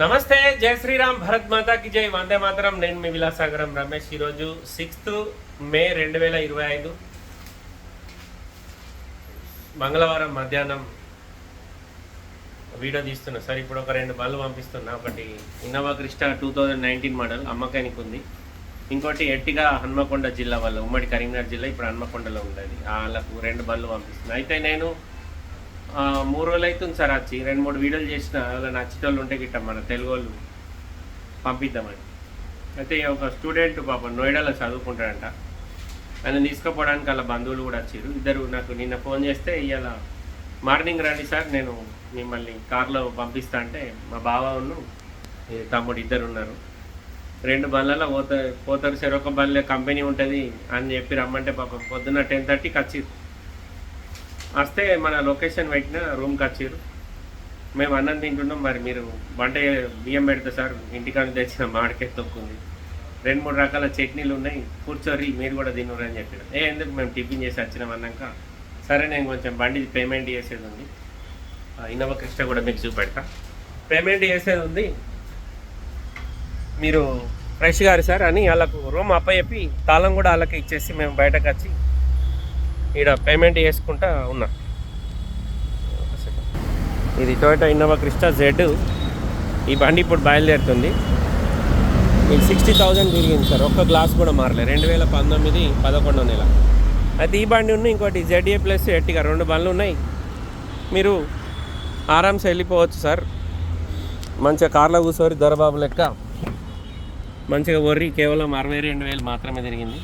నమస్తే జై శ్రీరామ్ భరత్ మాతాకి జై. వందే మాతరం. నేను మీ విలాసాగరం రమేష్. ఈరోజు సిక్స్త్ మే రెండు వేల ఇరవై ఐదు. మంగళవారం మధ్యాహ్నం వీడియో తీస్తున్నా. సార్ ఇప్పుడు ఒక రెండు బళ్ళు పంపిస్తున్నా. ఒకటి Innova Crysta two thousand nineteen model అమ్మకానికి ఉంది. ఇంకోటి ఎట్టిగా హన్మకొండ జిల్లా వాళ్ళ ఉమ్మడి కరీంనగర్ జిల్లా ఇప్పుడు హన్మకొండలో ఉండేది. వాళ్ళకు రెండు బళ్ళు పంపిస్తున్నాను అయితే నేను మూడు రోజులు అవుతుంది సార్ వచ్చి రెండు మూడు వీడియోలు చేసిన అలా నచ్చేటోళ్ళు ఉంటే గిట్ట మన తెలుగు వాళ్ళు పంపిద్దామని. అయితే ఒక స్టూడెంట్ పాప నోయిడాలో చదువుకుంటాడంట. ఆయన తీసుకుపోవడానికి వాళ్ళ బంధువులు కూడా వచ్చారు. ఇద్దరు నాకు నిన్న ఫోన్ చేస్తే ఇవాళ మార్నింగ్ రండి సార్ నేను మిమ్మల్ని కార్లో పంపిస్తా అంటే మా బావను తమ్ముడు ఇద్దరు ఉన్నారు. రెండు బళ్ళలో పోతారు పోతారు సరే ఒక బళ్ళ కంపెనీ ఉంటుంది అని చెప్పి రమ్మంటే పాపం పొద్దున్న టెన్ థర్టీకి వచ్చి వస్తే మన లొకేషన్ పెట్టిన రూమ్కి వచ్చారు. మేము అన్నం తింటున్నాం మరి మీరు వంట బియ్యం పెడతా సార్ ఇంటికాడ తెచ్చిన మామిడికాయ తొక్కుంది. రెండు మూడు రకాల చట్నీలు ఉన్నాయి కూర్చోర్రి మీరు కూడా తిన్నారు అని చెప్పిన ఏ ఎందుకు మేము టిఫిన్ చేసి వచ్చినాం అన్నాక సరే నేను కొంచెం బండి పేమెంట్ చేసేది ఉంది. ఇన్నోవా కృష్ణ కూడా మీకు చూపెడతా. పేమెంట్ చేసేది ఉంది. మీరు ఫ్రెష్ గారు సార్ అని వాళ్ళకు రూమ్ అప్పచెప్పి తాళం కూడా వాళ్ళకి ఇచ్చేసి మేము బయటకు వచ్చి ఈడ పేమెంట్ చేసుకుంటా ఉన్నా. ఇది టొయోటా ఇన్నోవా క్రిస్టా జెడ్ ఈ బండి ఇప్పుడు బయలుదేరుతుంది. ఇది సిక్స్టీ థౌజండ్ తిరిగింది సార్. ఒక్క గ్లాస్ కూడా మారలే. రెండు వేల పంతొమ్మిది పదకొండో నెల. అయితే ఈ బండి ఉన్న ఇంకోటి జెడ్ఏ ప్లస్ ఎట్టిగా రెండు బండ్లు ఉన్నాయి. మీరు ఆరామ్స్ వెళ్ళిపోవచ్చు సార్. మంచిగా కార్లో కూర్చోరి దొరబాబు లెక్క. మంచిగా వర్రి కేవలం అరవై రెండు వేలు మాత్రమే తిరిగింది.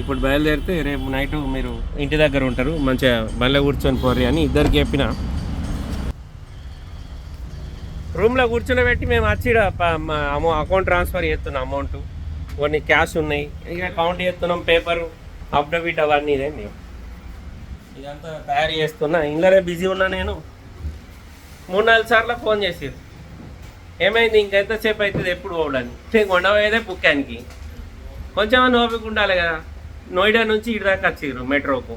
ఇప్పుడు బయలుదేరితే రేపు నైట్ మీరు ఇంటి దగ్గర ఉంటారు మంచిగా బండ్లో కూర్చొని పోర్రి అని ఇద్దరికి చెప్పిన. రూమ్లో కూర్చొని పెట్టి మేము వచ్చి అమౌ అకౌంట్ ట్రాన్స్ఫర్ చేస్తున్నాం అమౌంట్ కొన్ని క్యాష్ ఉన్నాయి. ఇక కౌంట్ చేస్తున్నాం పేపరు అప్డేట్ అవన్నీ ఇదే మేము. ఇదంతా తయారు చేస్తున్నా. ఇంట్లోనే బిజీ ఉన్నా నేను. మూడు నాలుగు సార్లు ఫోన్ చేసేది ఏమైంది? ఇంకెంతసేపు అవుతుంది? ఎప్పుడు పోవడానికి? నేను కొండపోయేదే బుక్కానికి కొంచెం ఓపిక ఉండాలి కదా. నోయిడా నుంచి ఇటు దాకా వచ్చిర్రు మెట్రోకు.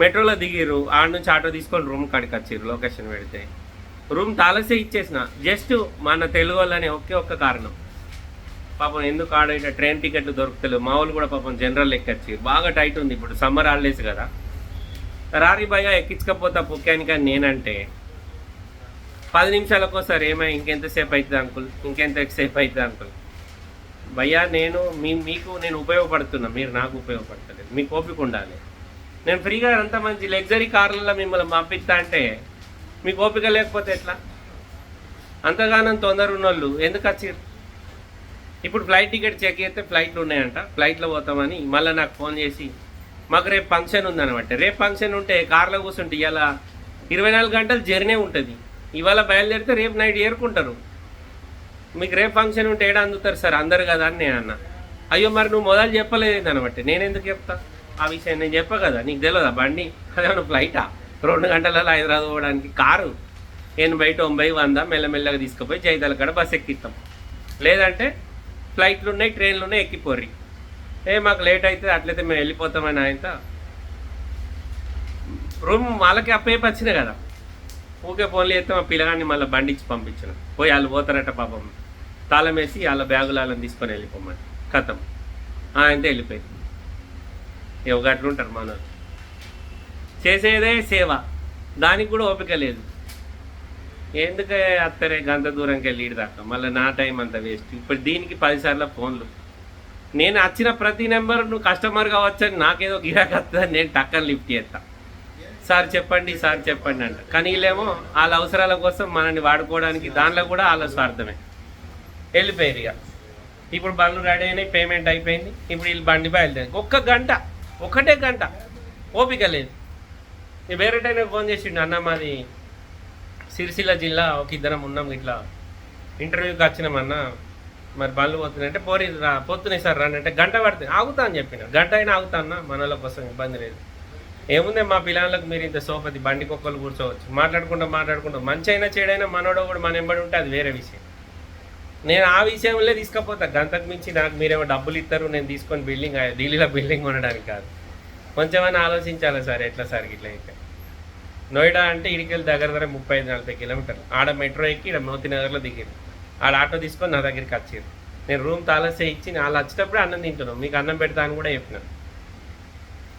మెట్రోలో దిగిర్రు ఆడ నుంచి ఆటో తీసుకొని రూమ్ కాడికి వచ్చిర్రు లొకేషన్ పెడితే. రూమ్ తాలసే ఇచ్చేసిన. జస్ట్ మన తెలుగు వాళ్ళని ఒకే ఒక్క కారణం. పాపం ఎందుకు ఆడ ట్రైన్ టికెట్లు దొరుకుతలేవు? మా వాళ్ళు కూడా పాపం జనరల్ ఎక్కచ్చి బాగా టైట్ ఉంది ఇప్పుడు సమ్మర్ హాలిడేస్ కదా. రారీ భయ ఎక్కించకపోతా పుక్కానికి అని నేనంటే పది నిమిషాలకు ఒకసారి ఏమై ఇంకెంతసేపు అవుతుంది అంకుల్? ఇంకెంతసేపు అవుతుంది అంకుల్? భయ్యా నేను మీ మీకు నేను ఉపయోగపడుతున్నా. మీరు నాకు ఉపయోగపడతలేదు. మీకు ఓపిక ఉండాలి. నేను ఫ్రీగా అంత మంచి లగ్జరీ కార్లలో మిమ్మల్ని పంపిస్తా అంటే మీకు ఓపిక లేకపోతే ఎట్లా? అంతగానం తొందర ఉన్నోళ్ళు ఎందుకు వచ్చారు? ఇప్పుడు ఫ్లైట్ టికెట్ చెక్ చేస్తే ఫ్లైట్లు ఉన్నాయంట. ఫ్లైట్లో పోతామని మళ్ళీ నాకు ఫోన్ చేసి మాకు రేపు ఫంక్షన్ ఉందనమాట రేపు ఫంక్షన్ ఉంటే కార్లో కూర్చుంటే ఇలా ఇరవై నాలుగు గంటలు జర్నీ ఉంటుంది. ఇవాళ బయలుదేరితే రేపు నైట్ ఏరుకుంటారు. మీకు రేపు ఫంక్షన్ ఉంటే ఏడా అందుతారు సార్? అందరు కదా అని నేను అన్న. అయ్యో మరి నువ్వు మొదలు చెప్పలేదు అనమాట నేను ఎందుకు చెప్తా? ఆ విషయం నేను చెప్పా కదా నీకు తెలియదా బండి అదేమన్నా ఫ్లైటా రెండు గంటలలో హైదరాబాద్ పోవడానికి కారు. ఎనభై తొంభై వంద మెల్లమెల్లగా తీసుకుపోయి జైతల కాడ బస్ ఎక్కిస్తాం లేదంటే ఫ్లైట్లు ఉన్నాయి ట్రైన్లు ఉన్నాయి ఎక్కిపోర్రి. ఏ మాకు లేట్ అయితే అట్లయితే మేము వెళ్ళిపోతామని ఆయనతో రూమ్ వాళ్ళకి అప్పే వచ్చినాయి కదా. ఊకే ఫోన్లు చేస్తే మా పిల్లగాన్ని మళ్ళీ బండిచ్చి పంపించిన. పోయి వాళ్ళు పోతారట పాపం. తాళం వేసి వాళ్ళ బ్యాగులు వాళ్ళని తీసుకొని వెళ్ళిపోమని. కథం. అంటే వెళ్ళిపోయింది. ఇక అట్లుంటారు మన చేసేదే సేవ. దానికి కూడా ఓపిక లేదు. ఎందుకే అత్తరే గంత దూరంకి వెళ్ళి దాకా? మళ్ళీ నా టైం అంత వేస్ట్. ఇప్పుడు దీనికి పదిసార్లు ఫోన్లు. నేను వచ్చిన ప్రతి నెంబర్ నువ్వు కస్టమర్గా వచ్చని నాకేదో గిరాకీ వస్తుందని నేను టక్కన లిఫ్ట్ చేస్తా. సార్ చెప్పండి సార్ చెప్పండి అంట. కానీ వీళ్ళేమో వాళ్ళ అవసరాల కోసం మనల్ని వాడుకోవడానికి దానిలో కూడా వాళ్ళ స్వార్థమే. వెళ్ళిపోయారు ఇక. ఇప్పుడు బండ్లు రెడీ అయినాయి పేమెంట్ అయిపోయింది. ఇప్పుడు వీళ్ళు బండి బయలుదేరి ఒక్క గంట ఒకటే గంట ఓపిక లేదు. ఇక వేరే టైం ఫోన్ చేసిండు అన్న మాది సిరిసిల్ల జిల్లా ఒక ఇద్దరం ఉన్నాం ఇట్లా. ఇంటర్వ్యూకి వచ్చినామన్న మరి బండ్లు పోతున్నాయంటే పోరి రా పోతున్నాయి సార్ రండి అంటే గంట పడుతుంది. ఆగుతా అని చెప్పిన గంట అయినా ఆగుతా అన్న మనలో కోసం ఇబ్బంది లేదు. ఏముంది మా పిల్లలకు మీరు ఇంత సోపతి బండి కుక్కలు కూర్చోవచ్చు. మాట్లాడుకుంటూ మాట్లాడుకుంటూ మంచి అయినా చెడైనా మనోడో కూడా మన ఎంబడి ఉంటే అది వేరే విషయం. నేను ఆ విషయంలో తీసుకపోతా. గంతకు మించి నాకు మీరేమో డబ్బులు ఇస్తారు నేను తీసుకొని బిల్డింగ్ ఢిల్లీలో బిల్డింగ్ కొనడానికి కాదు. కొంచెమైనా ఆలోచించాలి సార్ ఎట్లా సార్ ఇట్లా అయితే? నోయిడా అంటే ఇడికెళ్ళి దగ్గర దగ్గర ముప్పై ఐదు నలభై కిలోమీటర్లు. ఆడ మెట్రో ఎక్కి ఇక్కడ మోతీ నగర్లో దిగారు. ఆడ ఆటో తీసుకొని నా దగ్గరికి వచ్చారు. నేను రూమ్ తాలసే ఇచ్చి వాళ్ళు వచ్చేటప్పుడు అన్నం తింటున్నాం. మీకు అన్నం పెడతా అని కూడా చెప్పినా.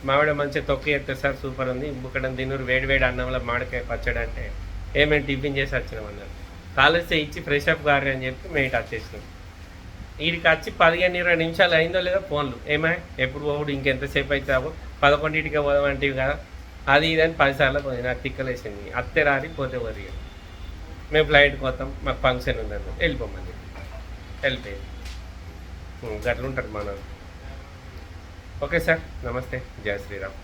మామిడ మంచి తొక్క ఎత్తే సార్ సూపర్ ఉంది. బుక్కడం తిన్నూరు వేడి వేడి అన్నంలో మామిడికాయ పచ్చడి అంటే ఏమేమి టిఫిన్ చేసి వచ్చినాం అన్నారు. తాళసే ఇచ్చి ఫ్రెష్ అప్ గారు అని చెప్పి మేము ఇటు వచ్చేసినాం వీడికి వచ్చి పదిహేను ఇరవై నిమిషాలు అయిందో లేదో ఫోన్లు. ఏమా? ఎప్పుడు పోవుడు? ఇంకెంతసేపు అవుతావు పదకొండింటికి పోదామంటివి కదా. అది ఇది అని పదిసార్లు పోయి నాకు తిక్కలేసింది. అత్తే రాలి పోతే వరి మేము ఫ్లైట్కి పోతాం. మాకు ఫంక్షన్ ఉందన్న వెళ్ళిపోమని వెళ్ళిపోయింది. ఉం, గట్ల ఉంటారు మన ఓకే సార్. నమస్తే. జయ శ్రీరామ్.